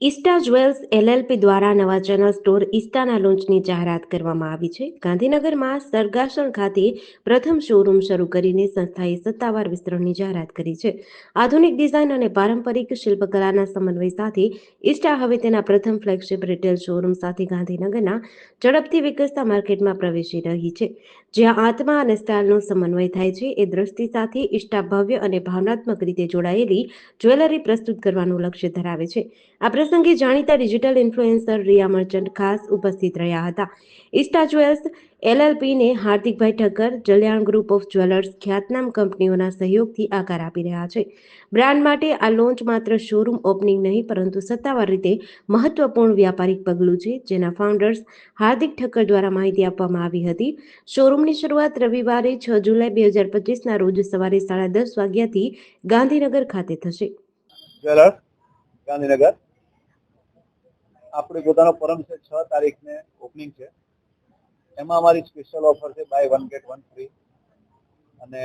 ઇસ્ટા jewels LLP દ્વારા નવા channel store ઈસ્ટાના લોન્ચની જાહેરાત કરવામાં આવી છે. ગાંધીનગરમાં સરગાસણ ખાતે પ્રથમ શોરૂમ શરૂ કરીને સંસ્થાએ સત્તાવાર વિસ્તરણની જાહેરાત કરી છે. આધુનિક ડિઝાઇન અને પારંપરિક શિલ્પકલાના સમન્વય સાથે ઈસ્ટા હવે તેના પ્રથમ ફ્લેગશિપ રિટેલ શોરૂમ સાથે ગાંધીનગરના ઝડપથી વિકસતા માર્કેટમાં પ્રવેશી રહી છે. જ્યાં આત્મા અને સ્ટાઇલનો સમન્વય થાય છે, એ દ્રષ્ટિ સાથે ઈસ્ટા ભવ્ય અને ભાવનાત્મક રીતે જોડાયેલી જ્વેલરી પ્રસ્તુત કરવાનું લક્ષ્ય ધરાવે છે. આ પ્રસંગે જાણીતા ડિજિટલ ઇન્ફ્લુએન્સર રિયા મર્ચન્ટ ખાસ ઉપસ્થિત રહ્યા હતા. ઇસ્ટા જ્વેલ્સ એલએલપીને હાર્દિકભાઈ ઠક્કર, જલ્યાણ ગ્રુપ ઓફ જ્વેલર્સ ખ્યાતનામ કંપનીઓના સહયોગથી આકાર આપી રહ્યા છે. બ્રાન્ડ માટે આ લોન્ચ માત્ર શોરૂમ ઓપનિંગ નહીં, પરંતુ સત્તાવાર રીતે મહત્વપૂર્ણ વ્યાપારિક પગલું છે, જેના ફાઉન્ડર્સ હાર્દિક ઠક્કર દ્વારા માહિતી આપવામાં આવી હતી. શોરૂમની શરૂઆત રવિવારે છ જુલાઈ બે હજાર પચીસના રોજ સવારે સાડા દસ વાગ્યાથી ગાંધીનગર ખાતે થશે. ગાંધીનગર. આપણી પોતાનો પરમ છે છ તારીખને ઓપનિંગ છે. એમાં અમારી સ્પેશિયલ ઓફર છે buy one get one free અને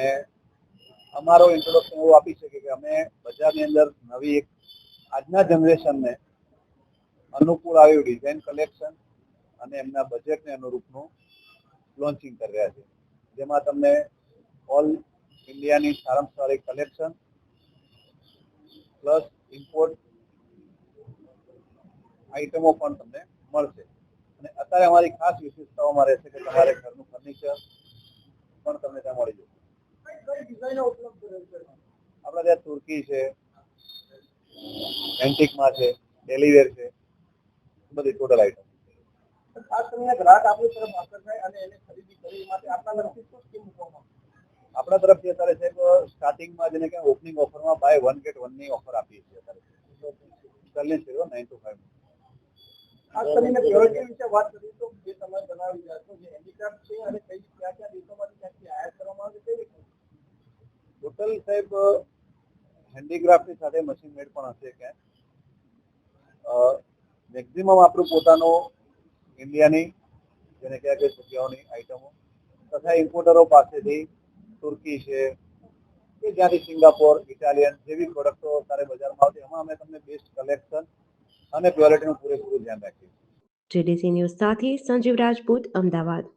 અમારો ઇન્ટ્રોડક્શન એવું આપી શકે કે અમે બજારની અંદર નવી એક આજના જનરેશનને અનુકૂળ આવ્યું ડિઝાઇન કલેક્શન અને એમના બજેટને અનુરૂપનું લોન્ચિંગ કરી રહ્યા છે જેમાં તમને ઓલ ઇન્ડિયાની સારામાં સારી કલેક્શન પ્લસ ઇમ્પોર્ટ આઇટમો પણ તમને મળશે. અને અત્યારે અમારી ખાસ વિશેષતાઓમાં રહેશે કે તમારે ઘરનું ફર્નિચર પણ તમને ત્યાં મળી જશે. આપણા ત્યાં તુર્કી છે, એન્ટિકમાં છે, ડેલીવેર છે, બધી ટોટલ આઇટમ ખાસ એને ખરીદી કરે એ માટે આપણા તરફથી શું સ્કીમ મૂકવામાં અત્યારે છે સ્ટાર્ટિંગમાં જેને કે ઓપનિંગ ઓફરમાં બાય વન ગેટ વનની ઓફર આપીએ છીએ અત્યારે. ચાલીસ છે નાઇન ટુ ફાઈવ ખાસ કરીને પ્યોરિટી વિશે વાત કરીએ તો જે તમે જણાવી રહ્યા છો જે હેન્ડીક્રાફ્ટ છે અને કઈ ક્યાં ક્યાં દેશોમાંથી ક્યાંથી આયાત કરવામાં આવે છે ટોટલ સાહેબ હેન્ડીક્રાફ્ટની સાથે મશીન મેડ પણ હશે ક્યાંક. મેક્ઝિમમ આપણું પોતાનો ઇન્ડિયાની જેને કહેવાય કે જગ્યાઓની આઇટમો તથા ઇમ્પોર્ટરો પાસેથી તુર્કી છે કે જ્યાંથી સિંગાપોર ઇટાલિયન જેવી પ્રોડક્ટો અત્યારે બજારમાં આવતી એમાં અમે તમને બેસ્ટ કલેક્શન અને પ્યોરિટીનું પૂરેપૂરું ધ્યાન રાખીએ. જેડીસી ન્યૂઝ સાથે સંજીવ રાજપૂત અમદાવાદ.